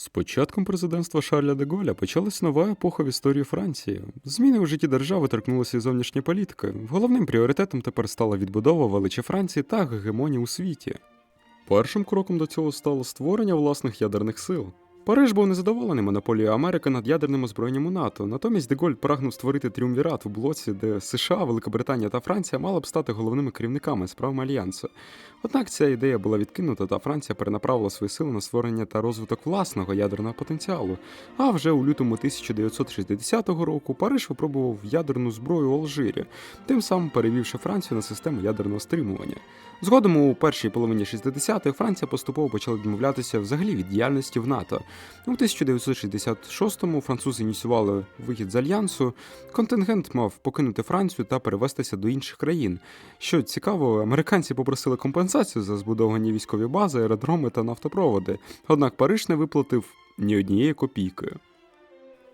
З початком президентства Шарля де Голля почалась нова епоха в історії Франції. Зміни у житті держави торкнулися і зовнішньої політики. Головним пріоритетом тепер стала відбудова величі Франції та гегемонії у світі. Першим кроком до цього стало створення власних ядерних сил. Париж був незадоволений монополією Америки над ядерним озброєнням НАТО. Натомість Деголь прагнув створити тріумвірат у блоці, де США, Великобританія та Франція мали б стати головними керівниками справами альянсу. Однак ця ідея була відкинута, та Франція перенаправила свої сили на створення та розвиток власного ядерного потенціалу. А вже у лютому 1960 року Париж випробував ядерну зброю у Алжирі, тим самим перевівши Францію на систему ядерного стримування. Згодом у першій половині 60-х Франція поступово почала відмовлятися взагалі від діяльності в НАТО. У 1966-му французи ініціювали вихід з альянсу. Контингент мав покинути Францію та перевестися до інших країн. Що цікаво, американці попросили компенсацію за збудовані військові бази, аеродроми та нафтопроводи. Однак Париж не виплатив ні однієї копійки.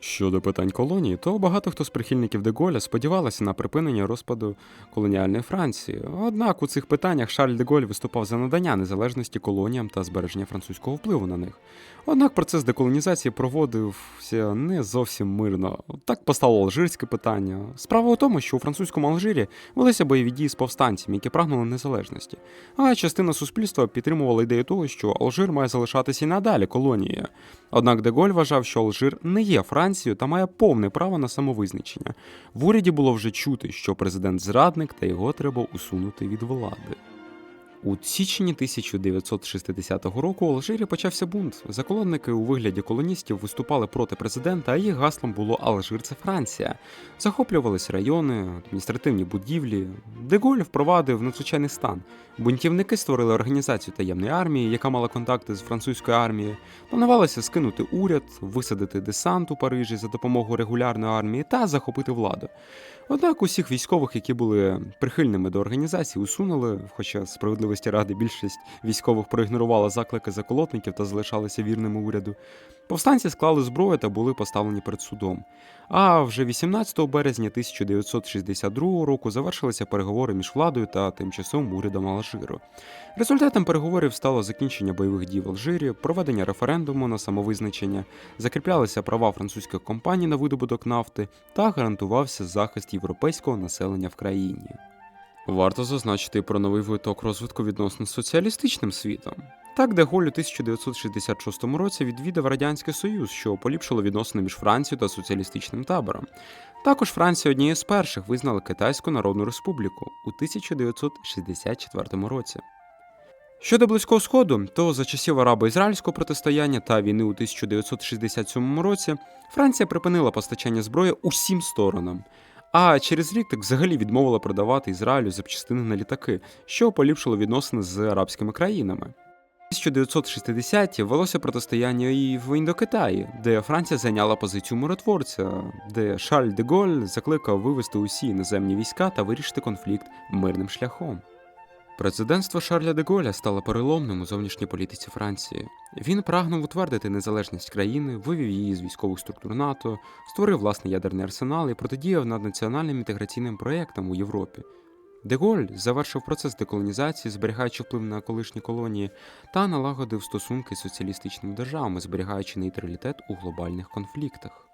Щодо питань колонії, то багато хто з прихильників Деголя сподівалися на припинення розпаду колоніальної Франції. Однак у цих питаннях Шарль де Голь виступав за надання незалежності колоніям та збереження французького впливу на них. Однак процес деколонізації проводився не зовсім мирно. Так постало алжирське питання. Справа у тому, що у французькому Алжирі велися бойові дії з повстанцями, які прагнули незалежності. А частина суспільства підтримувала ідею того, що Алжир має залишатися і надалі колонією. Однак Деголь вважав, що Алжир не є Францією та має повне право на самовизначення. В уряді було вже чути, що президент зрадник та його треба усунути від влади. У січні 1960 року у Алжирі почався бунт. Заколонники у вигляді колоністів виступали проти президента, а їх гаслом було Алжир це Франція. Захоплювались райони, адміністративні будівлі. Деголь впровадив надзвичайний стан. Бунтівники створили організацію таємної армії, яка мала контакти з французькою армією. Планувалося скинути уряд, висадити десант у Парижі за допомогою регулярної армії та захопити владу. Однак усіх військових, які були прихильними до організації, усунули, хоча справедливості ради більшість військових проігнорувала заклики заколотників та залишалися вірними уряду. Повстанці склали зброю та були поставлені перед судом. А вже 18 березня 1962 року завершилися переговори між владою та тимчасовим урядом Алжиру. Результатом переговорів стало закінчення бойових дій в Алжирі, проведення референдуму на самовизначення, закріплялися права французьких компаній на видобуток нафти та гарантувався захист європейського населення в країні. Варто зазначити про новий виток розвитку відносно з соціалістичним світом. Так, Деголь у 1966 році відвідав Радянський Союз, що поліпшило відносини між Францією та соціалістичним табором. Також Франція однією з перших визнала Китайську Народну Республіку у 1964 році. Щодо близького сходу, то за часів арабо-ізраїльського протистояння та війни у 1967 році Франція припинила постачання зброї усім сторонам. А через рік так взагалі відмовила продавати Ізраїлю запчастини на літаки, що поліпшило відносини з арабськими країнами. 1960-ті велося протистояння і в Індокитаї, де Франція зайняла позицію миротворця, де Шарль де Голь закликав вивести усі іноземні війська та вирішити конфлікт мирним шляхом. Президентство Шарля де Голля стало переломним у зовнішній політиці Франції. Він прагнув утвердити незалежність країни, вивів її з військових структур НАТО, створив власний ядерний арсенал і протидіяв над національним інтеграційним проєктам у Європі. Деголь завершив процес деколонізації, зберігаючи вплив на колишні колонії, та налагодив стосунки з соціалістичними державами, зберігаючи нейтралітет у глобальних конфліктах.